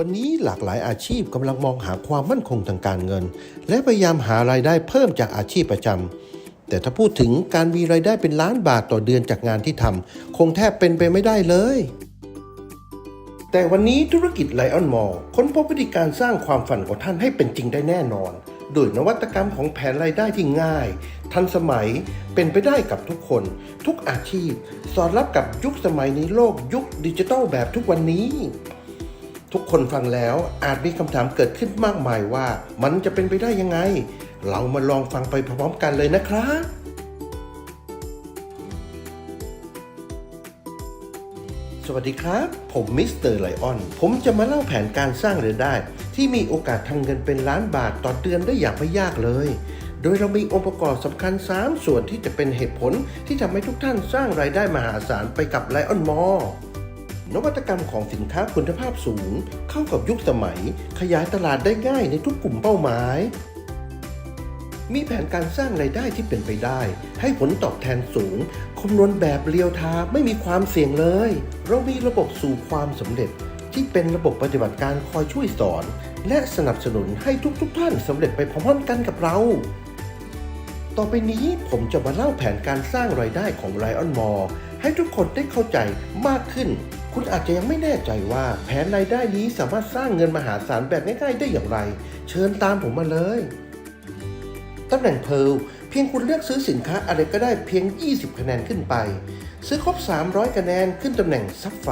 วันนี้หลากหลายอาชีพกำลังมองหาความมั่นคงทางการเงิน และพยายามหารายได้เพิ่มจากอาชีพประจำแต่ถ้าพูดถึงการมีรายได้เป็นล้านบาทต่อเดือนจากงานที่ทำคงแทบเป็นไปไม่ได้เลย แต่วันนี้ธุรกิจไลออนมอลค้นพบวิธีการสร้างความฝันของท่านให้เป็นจริงได้แน่นอน โดยนวัตกรรมของแผนรายได้ที่ง่าย ทันสมัยเป็นไปได้กับทุกคน ทุกอาชีพ สอดรับกับยุคสมัยในโลกยุคดิจิทัลแบบทุกวันนี้ ทุกคนฟังแล้วอาจมีคำถามเกิดขึ้นมากมายว่า มันจะเป็นไปได้ยังไง เรามาลองฟังไปพร้อมๆกันเลยนะครับสวัสดีครับ ผมมิสเตอร์ไลออน ผมจะมาเล่าแผนการสร้างรายได้ ที่มีโอกาสทำเงินเป็นล้านบาทต่อเดือนได้อย่างไม่ยากเลย โดยเรามีองค์ประกอบสำคัญ 3 ส่วนที่จะเป็นเหตุผลที่ทำให้ทุกท่านสร้างรายได้มหาศาลไปกับไลออนมอ นวัตกรรมของสินค้าคุณภาพสูง เข้ากับยุคสมัย ขยายตลาดได้ง่ายในทุกกลุ่มเป้าหมาย มีแผนการสร้างรายได้ที่เป็นไปได้ ให้ผลตอบแทนสูง คำนวณแบบเรียลไทม์ไม่มีความเสี่ยงเลย เรามีระบบสู่ความสำเร็จที่เป็นระบบปฏิบัติการคอยช่วยสอน และสนับสนุนให้ทุกๆทท่านสำเร็จไปพร้อมๆกันกับเรา ต่อไปนี้ผมจะมาเล่าแผนการสร้างรายได้ของ Lion m o r ให้ทุกคนได้เข้าใจมากขึ้น คุณอาจจะยังไม่แน่ใจว่าแผนรายได้นี้สามารถสร้างเงินมหาศาลแบบง่ายๆได้อย่างไร เชิญตามผมมาเลยตำแหน่งเพลเพียงคุณเลือกซื้อสินค้าอะไรก็ได้เพียง 20 คะแนนขึ้นไป ซื้อครบ 300 คะแนนขึ้นตำแหน่งซับไฟ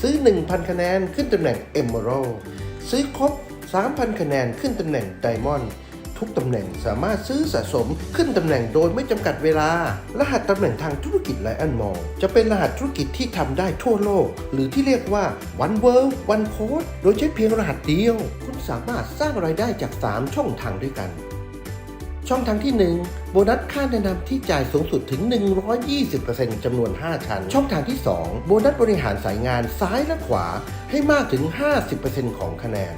ซื้อ 1,000 คะแนนขึ้นตำแหน่งเอ r a ร d ซื้อครบ 3,000 คะแนนขึ้นตำแหน่งไดมอนด์ ทุกตำแหน่งสามารถซื้อสะสมขึ้นตำแหน่งโดยไม่จำกัดเวลา รหัสตำแหน่งทางธุรกิจไลออนมอลจะเป็นรหัสธุรกิจที่ทำได้ทั่วโลก หรือที่เรียกว่า one world one code โดยใช้เพียงรหัสเดียว คุณสามารถสร้างรายได้จาก 3 ช่องทางด้วยกันช่องทางที่ 1 โบนัสค่าแนะนำที่จ่ายสูงสุดถึง 120%จำนวน 5 ชั้น ช่องทางที่ 2 โบนัสบริหารสายงานซ้ายและขวาให้มากถึง 50%ของคะแนน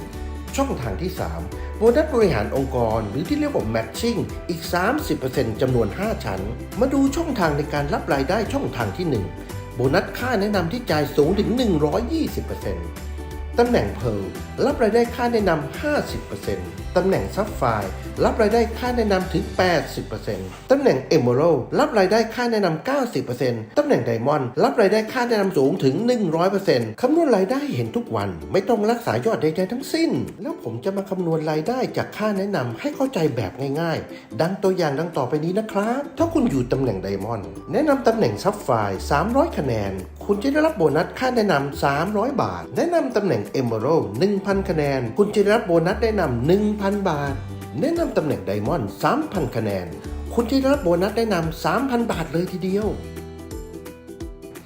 ช่องทางที่ 3 โบนัสบริหารองค์กร หรือที่เรียกว่า matching อีก 30%จำนวน 5 ชั้น มาดูช่องทางในการรับรายได้ช่องทางที่ 1 โบนัสค่าแนะนำที่จ่ายสูงถึง 120% ตำแหน่งเพลรับรายได้ค่าแนะนำ 50%ตำแหน่งซับไฟรับรายได้ค่าแนะนำถึง 80%ตำแหน่ง Emerald รับรายได้ค่าแนะนำ 90%ตำแหน่ง Diamond รับรายได้ค่าแนะนำสูงถึง 100%คำนวณรายได้เห็นทุกวัน ไม่ต้องรักษายอดใดๆทั้งสิ้น แล้วผมจะมาคำนวณรายได้จากค่าแนะนำให้เข้าใจแบบง่ายๆ ดังตัวอย่างดังต่อไปนี้นะครับ ถ้าคุณอยู่ตำแหน่ง Diamond แนะนำตำแหน่งซับไฟ300 คะแนน คุณจะได้รับโบนัสค่าแนะนำ 300 บาท แนะนำตำแหน่ง Emerald 1,000 คะแนน คุณจะได้รับโบนัสแนะนำ 1,000 บาท แนะนำตำแหน่งไดมอนด์3,000 คะแนน คุณจะได้รับโบนัสแนะนำ 3,000 บาทเลยทีเดียว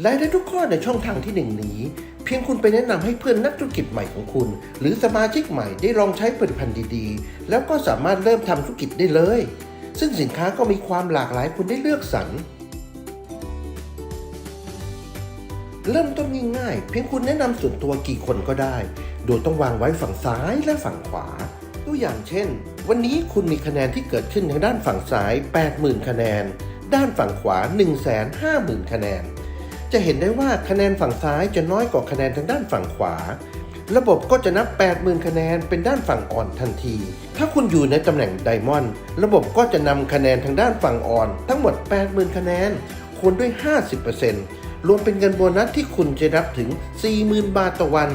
รายได้ทุกข้อในช่องทางที่ 1 นี้ เพียงคุณไปแนะนำให้เพื่อนนักธุรกิจใหม่ของคุณ หรือสมาชิกใหม่ได้ลองใช้ผลิตภัณฑ์ดีๆ แล้วก็สามารถเริ่มทำธุรกิจได้เลย ซึ่งสินค้าก็มีความหลากหลายคุณได้เลือกสรร เริ่มต้นง่ายๆ เพียงคุณแนะนำส่วนตัวกี่คนก็ได้ โดยต้องวางไว้ฝั่งซ้ายและฝั่งขวา ตัวอย่างเช่น วันนี้คุณมีคะแนนที่เกิดขึ้นทางด้านฝั่งซ้าย 80,000 คะแนน ด้านฝั่งขวา 150,000 คะแนน จะเห็นได้ว่าคะแนนฝั่งซ้ายจะน้อยกว่าคะแนนทางด้านฝั่งขวา ระบบก็จะนับ 80,000 คะแนนเป็นด้านฝั่งอ่อนทันที ถ้าคุณอยู่ในตำแหน่งไดมอนด์ระบบก็จะนำคะแนนทางด้านฝั่งอ่อน ทั้งหมด 80,000 คะแนนคูณด้วย 50% รวมเป็นเงินโบนัสที่คุณจะรับถึง 40,000 บาทต่อวัน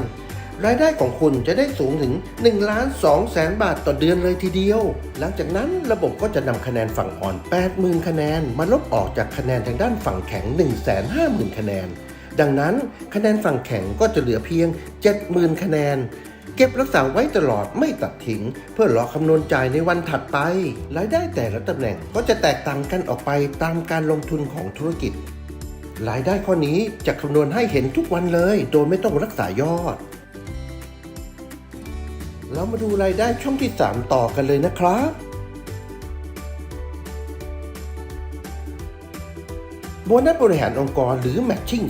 รายได้ของคุณจะได้สูงถึง1ล้าน2แสนบาทต่อเดือนเลยทีเดียว หลังจากนั้นระบบก็จะนำคะแนนฝั่งอ่อน 80,000 คะแนน มาลบออกจากคะแนนทางด้านฝั่งแข็ง 150,000 คะแนน ดังนั้นคะแนนฝั่งแข็งก็จะเหลือเพียง 70,000 คะแนนเก็บรักษาไว้ตลอดไม่ตัดทิ้ง เพื่อรอคำนวณจ่ายในวันถัดไป รายได้แต่ละตำแหน่งก็จะแตกต่างกันออกไปตามการลงทุนของธุรกิจ รายได้ข้อนี้จะคำนวณให้เห็นทุกวันเลย โดยไม่ต้องรักษายอด เรามาดูรายได้ช่องที่ 3 ต่อกันเลยนะครับ โบนัสบริหารองค์กรหรือ Matching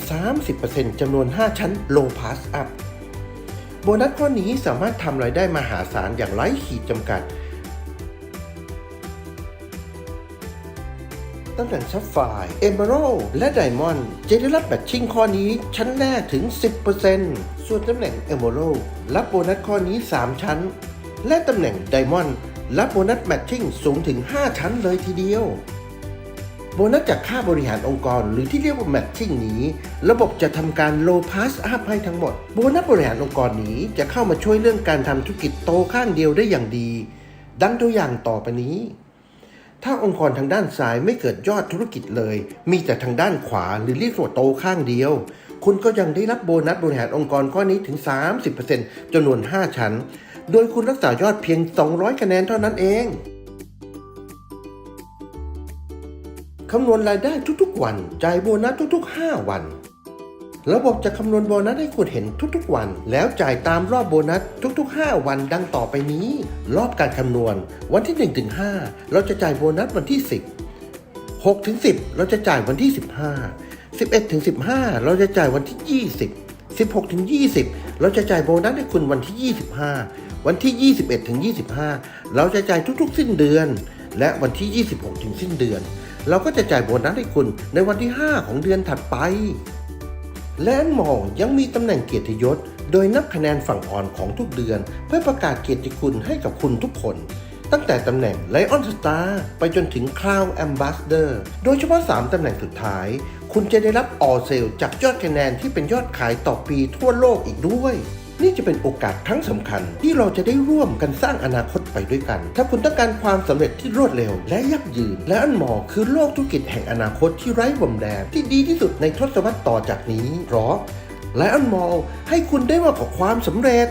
30%จำนวน 5 ชั้น Low Pass Up โบนัสข้อนี้สามารถทำรายได้มหาศาลอย่างไร้ขีดจำกัด ตำแหน่งซัฟไฟเอเมอรัลและไดมอนด์จะได้รับแบตชิ่งข้อนี้ชั้นแรกถึง 10%ส่วนตำแหน่งเอเมอรัลรับโบนัสข้อนี้ 3 ชั้น และตำแหน่งไดมอนด์รับโบนัสแมทชิ่งสูงถึง 5 ชั้นเลยทีเดียว โบนัสจากค่าบริหารองค์กรหรือที่เรียกว่าแมทชิ่งนี้ ระบบจะทำการโลพาสอัพให้ทั้งหมด โบนัสบริหารองค์กรนี้จะเข้ามาช่วยเรื่องการทำธุรกิจโตข้างเดียวได้อย่างดี ดังตัวอย่างต่อไปนี้ ถ้าองค์กรทางด้านซ้ายไม่เกิดยอดธุรกิจเลย มีแต่ทางด้านขวาหรือเรียกว่าโตข้างเดียว คุณก็ยังได้รับโบนัสบริหารองค์กรข้อนี้ถึง 30%จำนวน 5 ชั้น โดยคุณรักษายอดเพียง 200 คะแนนเท่านั้นเอง คำนวณรายได้ทุกๆวัน จ่ายโบนัสทุกๆ 5 วัน ระบบจะคำนวณโบนัสให้คุณเห็นทุกๆวัน แล้วจ่ายตามรอบโบนัสทุก ๆ 5 วันดังต่อไปนี้ รอบการคำนวณ วันที่1ถึง5เราจะจ่ายโบนัสวันที่ 10 6ถึง10 เราจะจ่ายวันที่ 15 11ถึง15 เราจะจ่ายวันที่ 20 16ถึง20 เราจะจ่ายโบนัสให้คุณวันที่ 25 วันที่ 21ถึง25 เราจะจ่ายทุกๆ สิ้นเดือน และวันที่ 26ถึงสิ้นเดือน เราก็จะจ่ายโบนัสให้คุณในวันที่ 5 ของเดือนถัดไป และอันมองยังมีตำแหน่งเกียรติยศ โดยนับคะแนนฝั่งอ่อนของทุกเดือน เพื่อประกาศเกียรติคุณให้กับคุณทุกคน ตั้งแต่ตำแหน่งไลออนสตาร์ไปจนถึงคราวแอมบาสเดอร์โดยเฉพาะ 3 ตำแหน่งสุดท้าย คุณจะได้รับออเซลจากยอดคะแนนที่เป็นยอดขายต่อปีทั่วโลกอีกด้วย นี่จะเป็นโอกาสครั้งสำคัญ ที่เราจะได้ร่วมกันสร้างอนาคตไปด้วยกัน ถ้าคุณต้องการความสำเร็จที่รวดเร็ว และยั่งยืน และอันมอคือโลกธุรกิจแห่งอนาคตที่ไร้บ่มแดนที่ดีที่สุดในทศวรรษต่อจากนี้เพราะและอันมองให้คุณได้มากกว่าความสำเร็จ